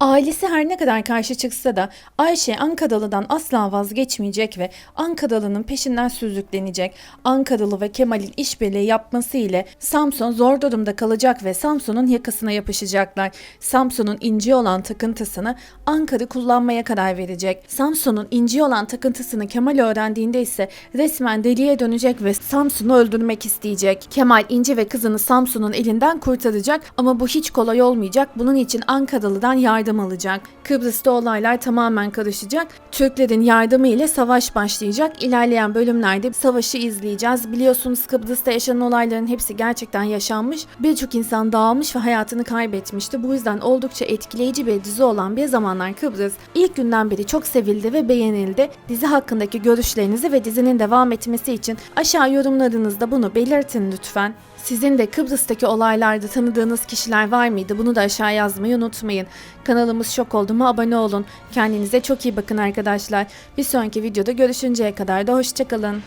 Ailesi her ne kadar karşı çıksa da Ayşe Ankadalı'dan asla vazgeçmeyecek ve Ankadalı'nın peşinden sürüklenecek. Ankadalı ve Kemal'in işbirliği yapması ile Samson zor durumda kalacak ve Samson'un yakasına yapışacaklar. Samson'un inci olan takıntısını Ankara kullanmaya karar verecek. Samson'un inci olan takıntısını Kemal öğrendiğinde ise resmen deliye dönecek ve Samson'u öldürmek isteyecek. Kemal inci ve kızını Samson'un elinden kurtaracak ama bu hiç kolay olmayacak. Bunun için Ankaralı'dan yardım alacak. Kıbrıs'ta olaylar tamamen karışacak. Türklerin yardımı ile savaş başlayacak. İlerleyen bölümlerde savaşı izleyeceğiz. Biliyorsunuz Kıbrıs'ta yaşanan olayların hepsi gerçekten yaşanmış. Birçok insan dağılmış ve hayatını kaybetmişti. Bu yüzden oldukça etkileyici bir dizi olan Bir Zamanlar Kıbrıs ilk günden beri çok sevildi ve beğenildi. Dizi hakkındaki görüşlerinizi ve dizinin devam etmesi için aşağı yorumlarınızda bunu belirtin lütfen. Sizin de Kıbrıs'taki olaylarda tanıdığınız kişiler var mıydı? Bunu da aşağı yazmayı unutmayın. Kanalımız Şok Oldu mu abone olun. Kendinize çok iyi bakın arkadaşlar. Bir sonraki videoda görüşünceye kadar da hoşçakalın.